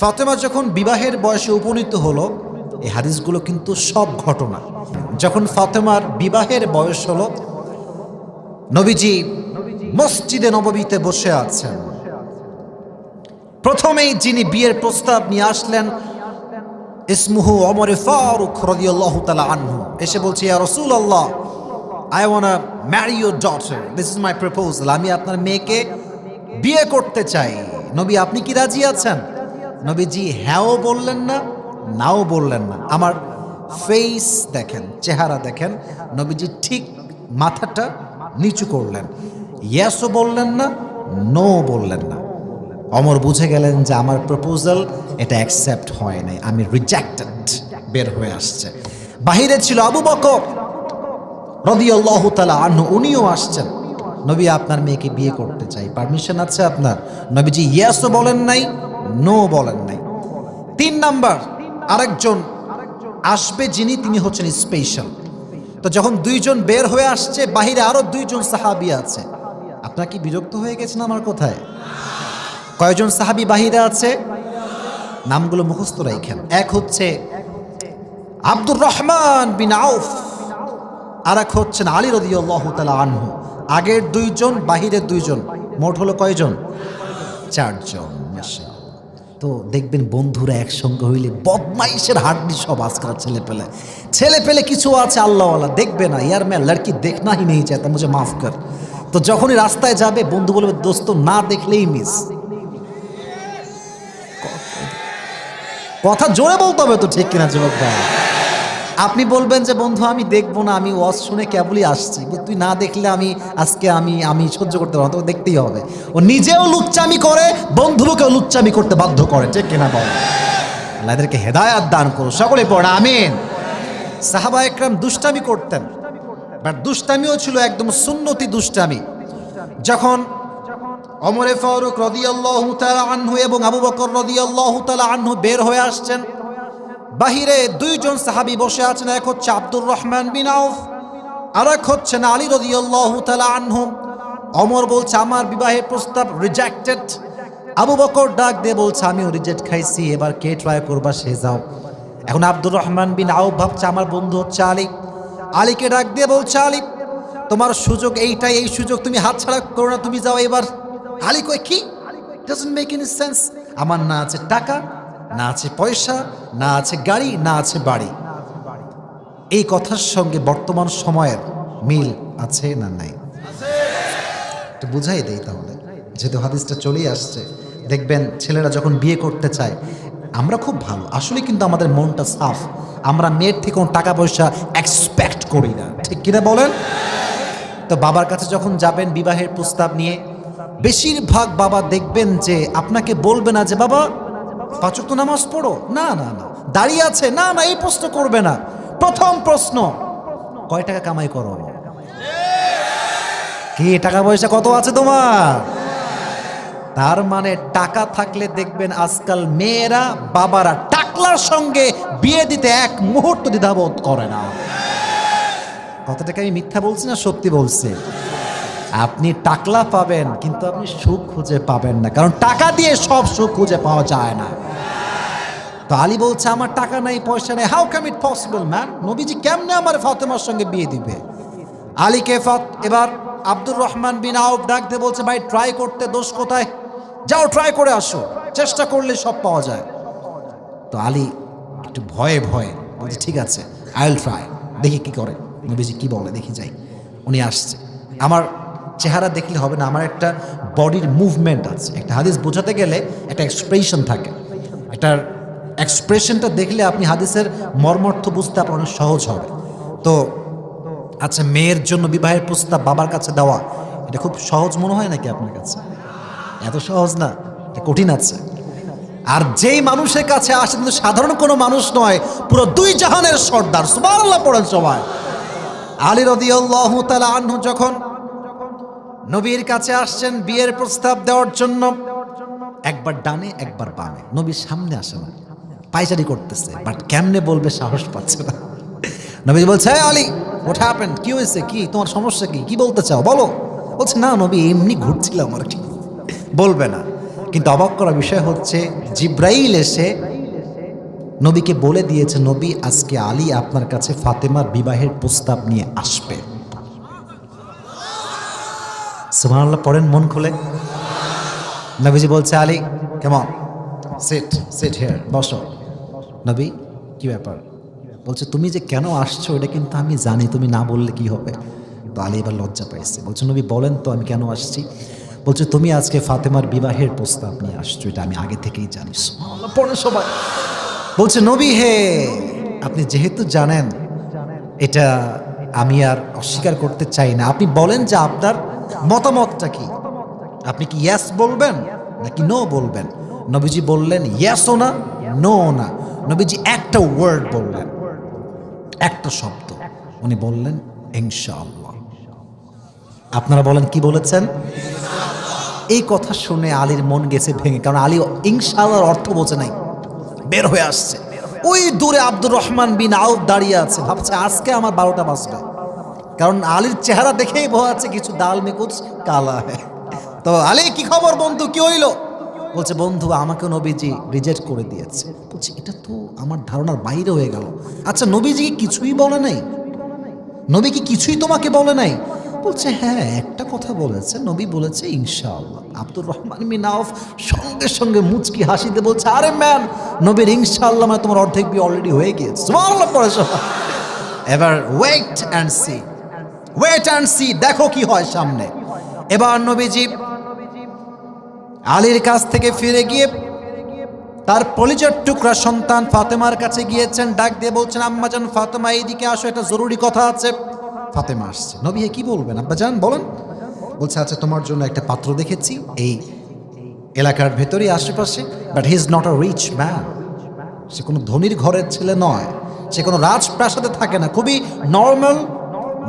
ফাতেমা যখন বিবাহের বয়সে উপনীত হলো, এই হাদিসগুলো কিন্তু সব ঘটনা। যখন ফাতেমার বিবাহের বয়স হলো, নবীজি মসজিদে নববীতে বসে আছেন। প্রথমেই যিনি বিয়ের প্রস্তাব নিয়ে আসলেন, ইসমুহু অমরে ফারুক রদিয়াল্লাহু আনহু। এসে বলছে, ইয়া রাসূলুল্লাহ I want marry your daughter this is my proposal আমি আপনার মেয়েকে বিয়ে করতে চাই। নবী, আপনি কি রাজি আছেন? নবীজি হ্যাঁও বললেন না, নাও বললেন না। আমার ফেস দেখেন, চেহারা দেখেন, নবীজি ঠিক মাথাটা নিচু করলেন। ইয়াসও বললেন না নো বললেন না। অমর বুঝে গেলেন যে আমার প্রপোজাল এটা অ্যাকসেপ্ট হয় নাই, আমি রিজেক্টেড বের হয়ে আসছে। বাহিরে ছিল আবু বকর, রদিয়াল্লাহ তালা আনহু, উনিও আসছেন। নবী আপনার মেয়েকে বিয়ে করতে চাই পারমিশন আছে আপনার? নবীজি ইয়াসও বলেন নাই নো বলেন নাই। তিন নাম্বার, আরেকজন আসবে যিনি, তিনি হচ্ছেন স্পেশাল তো যখন দুইজন বের হয়ে আসছে, বাহিরে আরও দুইজন সাহাবি আছে। আপনার কি বিরক্ত হয়ে গেছেন আমার কোথায়? কয়জন সাহাবি বাহিরে আছে? নামগুলো মুখস্থ রাখেন। এক হচ্ছে আব্দুর রহমান বিন আউফ আর এক হচ্ছেন আলী রদিয়াল্লাহ তালা আনহু। আগের দুইজন, বাহিরের দুইজন, মোট হলো কয়জন? চারজন। তো দেখবেন বন্ধুরা একসঙ্গে হইলে বদমাইশের হাড্ডি সব আজকাল ছেলে পেলে। ছেলে পেলে কিছু আছে আল্লাহওয়ালা, দেখবে না। ইয়ার মেয়ে লড়কি দেখনা হি নেই চাইতা মুঝে মাফ কর। তো যখনই রাস্তায় যাবে, বন্ধু বলবে, দোস্ত, না দেখলেই মিস কথা জোরে বলতে হবে তো ঠিক কিনা, যুবক ভাই? আপনি বলবেন যে, বন্ধু, আমি দেখব না, আমি ওয়াজ শুনে কেবলই আসছি। তুই না দেখলে আমি, আজকে আমি আমি সহ্য করতে পারব দেখতেই হবে। ও নিজেও লুচ্চামি করে বন্ধুকেও লুচ্চামি করতে বাধ্য করে, ঠিক কিনা বল? আল্লাহ এদেরকে হেদায়াত দান করো সকলে পড়া, আমিন। সাহাবা একরাম দুষ্টামি করতেন। বাট দুষ্টামিও ছিল একদম সুন্নতি দুষ্টামি। যখন অমরে ফারুক রদিয়াল্লাহু তাআলা আনহু এবং আবু বকর রদিয়াল্লাহু তাআলা আনহু বের হয়ে আসছেন বাহিরে দুইজন সাহাবী বসে আছেন, এক হচ্ছে আব্দুর রহমান বিন আউফ, আর এক হচ্ছেন আলী রদিয়াল্লাহু অমর বলছে, আমার বিবাহের প্রস্তাব রিজেক্টেড আবু বকর ডাক দিয়ে বলছে, আমিও রিজেক্ট খাইছি, এবার কে ট্রাই করবা সে যাও। এখন আব্দুর রহমান বিন আউফ ভাবছে, আমার বন্ধু হচ্ছে আলী। আলীকে ডাক দিয়ে বলছে, আলী, তোমার সুযোগ এইটাই, এই সুযোগ তুমি হাতছাড়া করো না, তুমি যাও এবার। আলী কই কি? ডাজন্ট মেক এনি সেন্স আমার না আছে টাকা না আছে পয়সা, না আছে গাড়ি, না আছে বাড়ি। এই কথার সঙ্গে বর্তমান সময়ের মিল আছে না নাই? একটু বুঝাই দেই তাহলে। যেহেতু হাদিসটা চলেই আসছে, দেখবেন ছেলেরা যখন বিয়ে করতে চায়, আমরা খুব ভালো। আসলে কিন্তু আমাদের মনটা সাফ। আমরা মেয়ের থেকে কোনো টাকা পয়সা এক্সপেক্ট করি না। ঠিক কিনা বলেন? তো বাবার কাছে যখন যাবেন বিবাহের প্রস্তাব নিয়ে, বেশিরভাগ বাবা দেখবেন যে আপনাকে বলবে না যে, বাবা পাচক তো নামাজ পড়ো? না না না। দাঁড়িয়ে আছে? না না, এই প্রশ্ন করবে না। প্রথম প্রশ্ন, কয় টাকা কামাই করো? কি, টাকা পয়সা কত আছে তোমার? তার মানে টাকা থাকলে দেখবেন আজকাল মেয়েরা বাবারা টাকলার সঙ্গে বিয়ে দিতে এক মুহূর্ত দ্বিধাবোধ করে না। কথাটাকে আমি মিথ্যা বলছি না, সত্যি বলছি? আপনি টাকলা পাবেন, কিন্তু আপনি সুখ খুঁজে পাবেন না। কারণ টাকা দিয়ে সব সুখ খুঁজে পাওয়া যায় না। তো আলী বলছে, আমার টাকা নাই, পয়সা নেই। How come it possible man নবীজি কেমনে আমার ফাতেমার সঙ্গে বিয়ে দিবে? আলীকে ফাত এবার আব্দুর রহমান বিন আউফ ডাক দিয়ে বলছে, ভাই ট্রাই করতে দোষ কোথায়? যাও ট্রাই করে আসো। চেষ্টা করলে সব পাওয়া যায়। তো আলী একটু ভয়ে ভয়ে বলছে, ঠিক আছে আই উইল ট্রাই দেখি কি করে। নবীজি কি বলে, দেখি যাই। উনি আসছে। আমার চেহারা দেখলে হবে না। আমার একটা বডির মুভমেন্ট আছে। একটা হাদিস বোঝাতে গেলে একটা এক্সপ্রেশন থাকে। এটার এক্সপ্রেশনটা দেখলে আপনি হাদিসের মর্মর্থ বুঝতে আপনার অনেক সহজ হবে। তো আচ্ছা মেয়ের জন্য বিবাহের প্রস্তাব বাবার কাছে দেওয়া, এটা খুব সহজ মনে হয় নাকি আপনার কাছে? এত সহজ না, এটা কঠিন আছে। আর যেই মানুষের কাছে আসে, কিন্তু সাধারণ কোনো মানুষ নয়, পুরো দুই জাহানের সর্দার। সুবহানাল্লাহ পড়েন সবাই। আলী রাদিয়াল্লাহু তালা আনহু যখন নবীর কাছে আসছেন বিয়ের প্রস্তাব দেওয়ার জন্য। একবার ডানে, একবার বামে। নবীর সামনে আসে না। পাইচারি করতেছে বাট কেমনে বলবে সাহস পাচ্ছে না। নবী বলছে, "এই আলী হোয়াট হ্যাপেন কি হয়েছে? কি? তোমার সমস্যা কি? কি বলতে চাও? বলো। বলছে, না নবী, এমনি ঘুরছিলাম আর কি। বলবে না। কিন্তু অবাক করা বিষয় হচ্ছে, জিব্রাইল এসে নবীকে বলে দিয়েছে, নবী, আজকে আলী আপনার কাছে ফাতেমার বিবাহের প্রস্তাব নিয়ে আসবে। সুবহানাল্লাহ, পড়েন, মন খুলে। নবীজি বলছে, আলী কেমন সেট সেট হেয়ার বসো। নবী, কি ব্যাপার? বলছে, তুমি যে কেন আসছো, এটা কিন্তু আমি জানি, তুমি না বললে কি হবে? তো আলী এবার লজ্জা পাইছে। বলছে, নবী, বলেন তো, আমি কেন আসছি? বলছে, তুমি আজকে ফাতেমার বিবাহের প্রস্তাব নিয়ে আসছো, এটা আমি আগে থেকেই জানি পড়ে সবাই। বলছে, নবী, হে, আপনি যেহেতু জানেন, এটা আমি আর অস্বীকার করতে চাই না। আপনি বলেন যে আপনার মতামতটা কি? আপনি কি ইয়াস বলবেন নাকি নো বলবেন? নবীজি বললেন ইয়াসও না নো না। নবীজি একটা ওয়ার্ড বললেন, একটা শব্দ। উনি বললেন, ইনশাআল্লাহ। আপনারা বলেন, কি বলেছেন? এই কথা শুনে আলীর মন গেছে ভেঙে, কারণ আলী ইনশাআল্লাহর অর্থ বোঝে নাই। বের হয়ে আসছে। ওই দূরে আব্দুর রহমান বিন আউফ দাঁড়িয়ে আছে। ভাবছে, আজকে আমার বারোটা বাজবে। কারণ আলীর চেহারা দেখেই বোঝা যাচ্ছে কিছু ডাল মে কুছ কালা হ্যাঁ। তো আলী, কি খবর বন্ধু? কি হইল? বলছে, বন্ধু, আমাকে নবীজি রিজেক্ট করে দিয়েছে। বলছে, এটা তো আমার ধারণার বাইরে হয়ে গেল। আচ্ছা নবীজি কিছুই বলে নাই? নবী কি কিছুই তোমাকে বলে নাই? বলছে হ্যাঁ একটা কথা বলেছে। নবী বলেছে, ইনশাআল্লাহ। আব্দুর রহমান মিনাফ সঙ্গে সঙ্গে মুচকি হাসিতে বলছে, আরে ম্যান, নবীর ইনশাআল্লাহ মানে তোমার অর্ধেক বিয়ে অলরেডি হয়ে গিয়েছে। এবার wait and see wait and see দেখো কি হয় সামনে। এবার নবীজি আলীর কাছ থেকে ফিরে গিয়ে তার পলিচার টুকরা সন্তান ফাতেমার কাছে গিয়েছেন, ডাক দিয়ে বলছেন আম্মাজান ফাতেমা, এইদিকে আসো একটা জরুরি কথা আছে। ফাতেমা আসছে। নবী কি বলবেন? আব্বাজান বলেন। বলছে আচ্ছা তোমার জন্য একটা পাত্র দেখেছি এই এলাকার ভেতরেই, আশেপাশে but he is not a rich man সে কোনো ধনির ঘরের ছেলে নয়। সে কোনো রাজপ্রাসাদে থাকে না। খুবই নর্মাল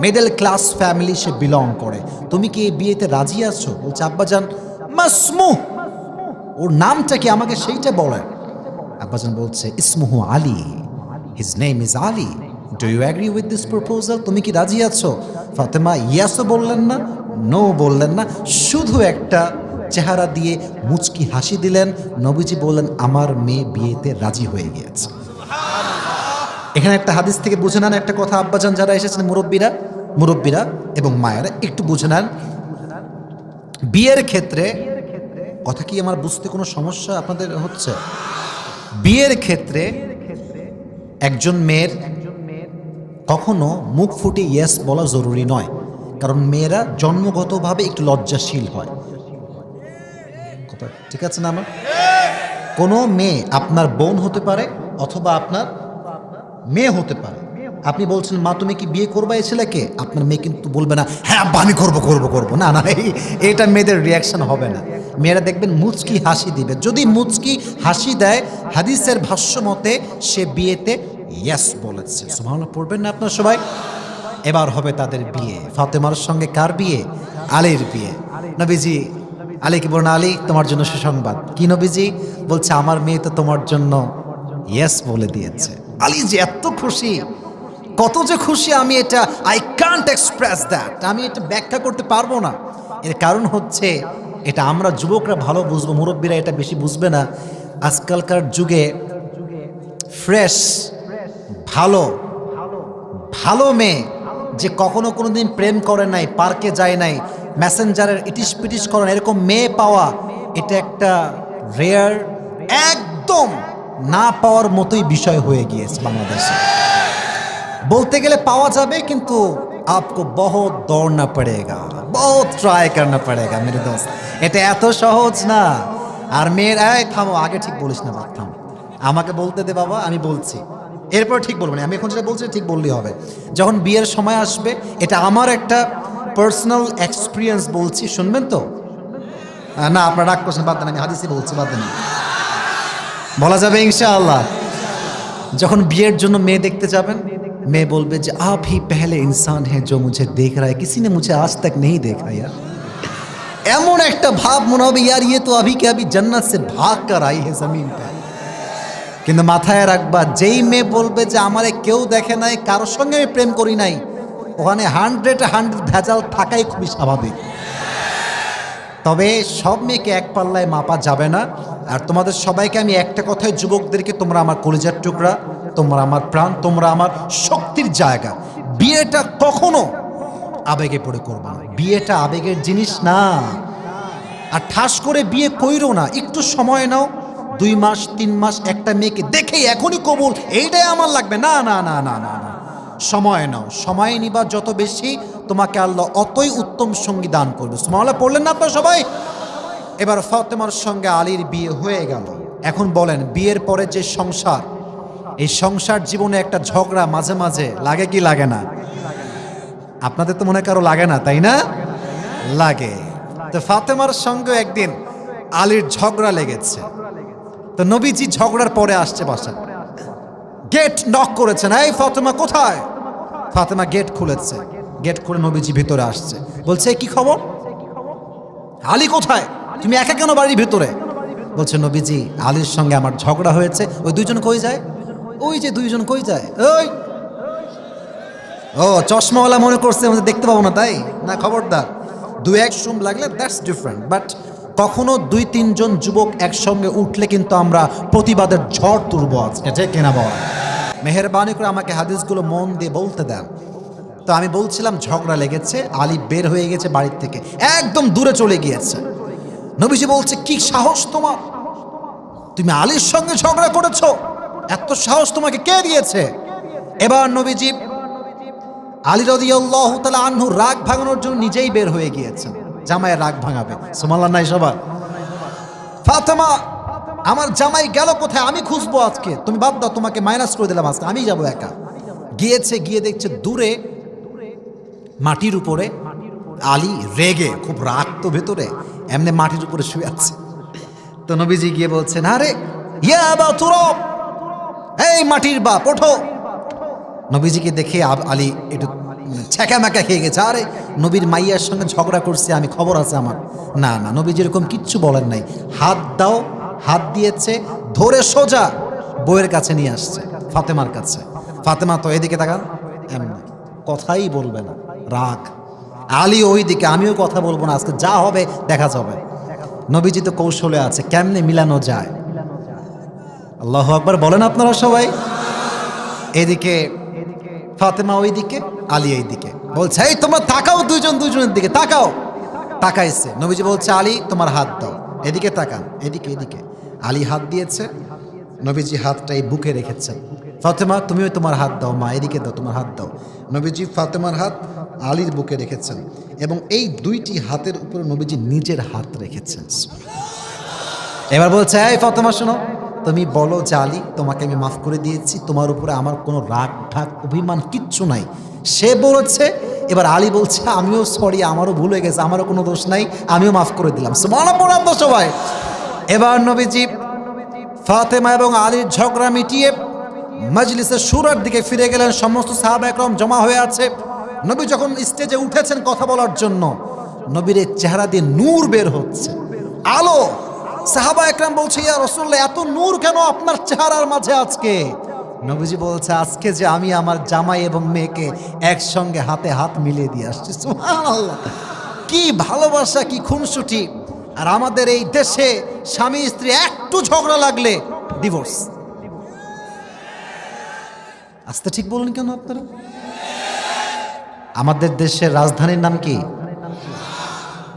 মিডল ক্লাস ফ্যামিলি সে বিলং করে। তুমি কি এই বিয়েতে রাজি আছো? বলছে, আব্বাজান, মাসমু, ওর নামটা কি আমাকে সেইটা বলে আব্বাজান বলছে, ইসমুহু Ali his name is Ali. Do you agree with this proposal তুমি কি রাজি আছো? ফাতেমা, ইয়াসও বললেন না, নো বললেন না। শুধু একটা চেহারা দিয়ে মুচকি হাসি দিলেন। নবীজি বললেন, আমার মেয়ে বিয়েতে রাজি হয়ে গিয়েছে। এখানে একটা হাদিস থেকে বুঝে নেন একটা কথা, আব্বাজান যারা এসেছেন, মুরব্বীরা মুরব্বীরা এবং মায়েরা, একটু বুঝে নেন। বিয়ের ক্ষেত্রে, কথা কি আমার বুঝতে কোনো সমস্যা আপনাদের হচ্ছে? বিয়ের ক্ষেত্রে একজন মেয়ের কখনো মুখ ফুটে ইয়েস বলা জরুরি নয়, কারণ মেয়েরা জন্মগতভাবে একটু লজ্জাশীল হয়। কথা ঠিক আছে না আমার? কোনো মেয়ে আপনার বোন হতে পারে অথবা আপনার মেয়ে হতে পারে। আপনি বলছেন, মা, তুমি কি বিয়ে করবা এই ছেলেকে? আপনার মেয়ে কিন্তু বলবে না হ্যাঁ আব্বা, আমি করব করব করব। না না এটা মেয়েদের রিয়াকশন হবে না। মেয়েরা দেখবেন মুচকি হাসি দিবে। যদি মুচকি হাসি দেয়, হাদিসের ভাষ্য মতে সে বিয়েতে ইয়েস বলেছে। সুবহানাল্লাহ, পড়বেন না আপনার সবাই? এবার হবে তাদের বিয়ে। ফাতেমার সঙ্গে কার বিয়ে? আলীর বিয়ে। নবীজি আলীকে বলুন, আলী, তোমার জন্য সুসংবাদ। কি নবীজি? বলছে, আমার মেয়ে তো তোমার জন্য ইয়েস বলে দিয়েছে। আলী যে এত খুশি কত যে খুশি আমি এটা আই কান্ট এক্সপ্রেস দ্যাট আমি এটা ব্যাখ্যা করতে পারব না। এর কারণ হচ্ছে এটা আমরা যুবকরা ভালো বুঝব মুরব্বীরা এটা বেশি বুঝবে না। আজকালকার যুগে ফ্রেশ ভালো ভালো মেয়ে যে কখনো কোনো দিন প্রেম করে নাই পার্কে যায় নাই মেসেঞ্জারের ইটিস পিটিস করে না, এরকম মেয়ে পাওয়া এটা একটা রেয়ার একদম না পাওয়ার মতোই বিষয় হয়ে গিয়েছে বাংলাদেশে। বলতে গেলে পাওয়া যাবে, কিন্তু আপকো বহু দৌড়না পড়েগা, বহুত ট্রাই করনা পড়েগা মেরে দোস্ত। এটা এত সহজ না। আর মেয়ের, এই থামো, আগে ঠিক বলিস না বাপ, থামো। আমাকে বলতে দে বাবা, আমি বলছি। এরপর ঠিক বলব না, আমি এখন যেটা বলছি ঠিক বললেই হবে। যখন বিয়ের সময় আসবে, এটা আমার একটা পার্সোনাল এক্সপিরিয়েন্স বলছি, শুনবেন তো? না, আপনারা রাগ করছেন, বাদ দেন, আমি হাদিসে বলছি, বাদ দেন। বলা যাবে ইনশাআল্লাহ। যখন বিয়ের জন্য মেয়ে দেখতে যাবেন, মেয়ে বলবে যে, আপি পেহলে ইনসান হ্যাঁ জো মুঝে দেখ রা কিসি নে মুঝে আজ তক নেই দেখা ইয়ার? এমন একটা ভাব মনে হবে, ইয়ার ইয়ে তো আভি কে আভি জান্নাত সে ভাগ কর আই হে জমিন পে। কিন্তু মাথায় রাখবা, যেই মেয়ে বলবে যে, আমারে কেউ দেখে নাই, কারোর সঙ্গে আমি প্রেম করি নাই, ওখানে হান্ড্রেড হান্ড্রেড ভেজাল থাকাই খুবই স্বাভাবিক। তবে সব মেয়েকে এক পাল্লায় মাপা যাবে না। আর তোমাদের সবাইকে আমি একটা কথাই যুবকদেরকে তোমরা আমার কলিজার টুকরা, তোমরা আমার প্রাণ, তোমরা আমার শক্তির জায়গা। বিয়েটা কখনো আবেগে পড়ে করব না। বিয়েটা আবেগের জিনিস না। আর ঠাস করে বিয়ে কইরো না। একটু সময় নাও। দুই মাস, তিন মাস একটা মেয়েকে দেখেই এখনই কবুল। এইটাই আমার লাগবে। না না না না না না। সময় নাও। সময় নিবা যত বেশি, তোমাকে আল্লাহ অতই উত্তম সঙ্গী দান করবে। সুমাওয়ালা পড়লেন না আপনারা সবাই? এবার ফাতেমার সঙ্গে আলীর বিয়ে হয়ে গেল। এখন বলেন, বিয়ের পরে যে সংসার, এই সংসার জীবনে একটা ঝগড়া মাঝে মাঝে লাগে কি লাগে না? আপনাদের তো মনে কারও লাগে না, তাই না? লাগে। তো ফাতেমার সঙ্গে একদিন আলীর ঝগড়া লেগেছে। তো নবীজি ঝগড়ার পরে আসছে বাসা গেট নক করেছেন এই ফাতেমা কোথায়? ফাতেমা গেট খুলেছে। গেট খুলে নবীজি ভিতরে আসছে। বলছে কি খবর? আলী কোথায়? তুমি একা কেন বাড়ির ভিতরে? বলছে, নবীজি, আলীর সঙ্গে আমার ঝগড়া হয়েছে। ওই দুইজন কই যায়? ওই যে দুইজন কই যায়? ওই! ও, চশমাওয়ালা মনে করছে দেখতে পাবো না, তাই? না, খবরদার। দু এক সুম লাগলে দ্যাটস ডিফারেন্ট বাট কখনো দুই, তিনজন যুবক একসঙ্গে উঠলে কিন্তু আমরা প্রতিবাদের ঝড় তুলব আজকে। ঠিক কিনা বল? মেহরবানি করে আমাকে হাদিসগুলো মন দিয়ে বলতে দেন। তো আমি বলছিলাম, ঝগড়া লেগেছে, আলী বের হয়ে গেছে বাড়ির থেকে। একদম দূরে চলে গিয়েছে। নবীজি বলছে, কি সাহস তোমার? তুমি আলীর সঙ্গে ঝগড়া করেছ। এত সাহস তোমাকে কে দিয়েছে? এবার নবীজি আলী রদিয়াল্লাহ তালা আনহু রাগ ভাঙানোর জন্য নিজেই বের হয়ে গিয়েছেন। জামাইয়ের রাগ ভাঙাবে। সুমাল্লা নাই সবার? ফাতেমা, আমার জামাই গেল কোথায়? আমি খুঁজবো আজকে। তুমি বাদ দাও, তোমাকে মাইনাস করে দিলাম আজকে। আমি যাব একা। গিয়েছে, গিয়ে দেখছে দূরে মাটির উপরে আলী রেগে, খুব রাগ তো ভেতরে, এমনি মাটির উপরে শুয়ে আছে। তো নবীজি গিয়ে বলছেন, আরে, ইয়া বা তুরব, এই মাটির বাপ, ওঠো। নবীজিকে দেখে আলী একটু ছ্যাঁকা ম্যাকা খেয়ে গেছে। আরে, নবীর মাইয়ার সঙ্গে ঝগড়া করছে, আমি খবর আছে আমার। না না নবীজি এরকম কিচ্ছু বলেন নাই। হাত দাও, হাত দিয়েছে, ধরে সোজা বইয়ের কাছে নিয়ে আসছে, ফাতেমার কাছে। ফাতেমা তো এদিকে তাকান, এমনি কথাই বলবে না, রাগ। আলী ওই দিকে আমিও কথা বলব না, আজকে যা হবে, দেখা যাবে। নবীজি তো কৌশলে আছে, কেমনে মিলানো যায়? আল্লাহ আকবার, বলেন আপনারা সবাই। এদিকে ফাতেমা ওইদিকে আলী এইদিকে বলছে, এই তোমরা তাকাও দুজন দুজনের দিকে, তাকাও। তাকাইছে। নবীজি বলছে, আলী, তোমার হাত দাও। এদিকে তাকান, এদিকে এদিকে। আলী হাত দিয়েছে। নবীজি হাতটা এই বুকে রেখেছেন ফাতেমা, তুমিও তোমার হাত দাও, মা, এদিকে দাও, তোমার হাত দাও। নবীজি ফাতেমার হাত আলীর বুকে রেখেছেন এবং এই দুইটি হাতের উপরে নবীজি নিজের হাত রেখেছেন। এবার বলছে, এই ফাতেমা, শোনো, তুমি বলো যে আলী, তোমাকে আমি মাফ করে দিয়েছি। তোমার উপরে আমার কোনো রাগ ঢাক অভিমান কিচ্ছু নাই। সে বলেছে, এবার আলী বলছে, আমিও সরি আমারও ভুল হয়ে গেছে, আমারও কোনো দোষ নাই, আমিও মাফ করে দিলাম। মনে তো সবাই। এবার নবীজি ফাতেমা এবং আলীর ঝগড়া মিটিয়ে মজলিসের সুরার দিকে ফিরে গেলেন, সমস্ত সাহাবা একরম জমা হয়ে আছে। নবী যখন স্টেজে উঠেছেন কথা বলার জন্য, নবীর চেহারা দিয়ে নূর বের হচ্ছে। আলো! সাহাবা একরাম বলছে, ইয়া রসুল্লাহ এত নূর কেন আপনার চেহারার মাঝে আজকে? নবীজি বলছে, আজকে যে আমি আমার জামাই এবং মেয়েকে একসঙ্গে হাতে হাত মিলিয়ে দিয়ে আসছি। কি ভালোবাসা, কি খুনসুটি। আর আমাদের এই দেশে স্বামী, স্ত্রী একটু ঝগড়া লাগলে ডিভোর্স আস্তে ঠিক বলুন কেন আপনারা? আমাদের দেশের রাজধানীর নাম কি?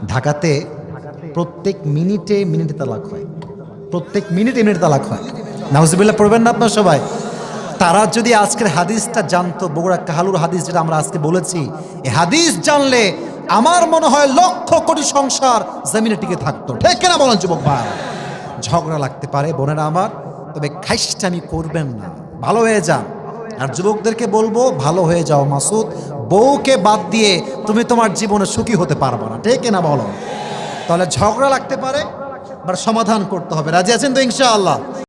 ঢাকাতে প্রত্যেক মিনিটে মিনিটে তালাক হয়। প্রত্যেক মিনিটে মিনিটে তালাক হয়। নাউজুবিল্লাহ, পড়বেন না আপনার সবাই? তারা যদি আজকের হাদিসটা জানতো, বগুড়া কাহালুর হাদিস যেটা আমরা আজকে বলেছি এই হাদিস জানলে আমার মনে হয় লক্ষ কোটি সংসার জমিনে টিকে থাকতো। ঠিক কিনা বলেন যুবক ভাই? ঝগড়া লাগতে পারে বোনেরা আমার, তবে খাইস্টামি করবেন না। ভালো হয়ে যান। আর যুবকদেরকে বলব, ভালো হয়ে যাও মাসুদ। বউকে বাদ দিয়ে তুমি তোমার জীবনে সুখী হতে পারবে না। ঠিক না বলো? তাহলে ঝগড়া লাগতে পারে, বাট সমাধান করতে হবে। রাজি আছেন তো ইনশাআল্লাহ?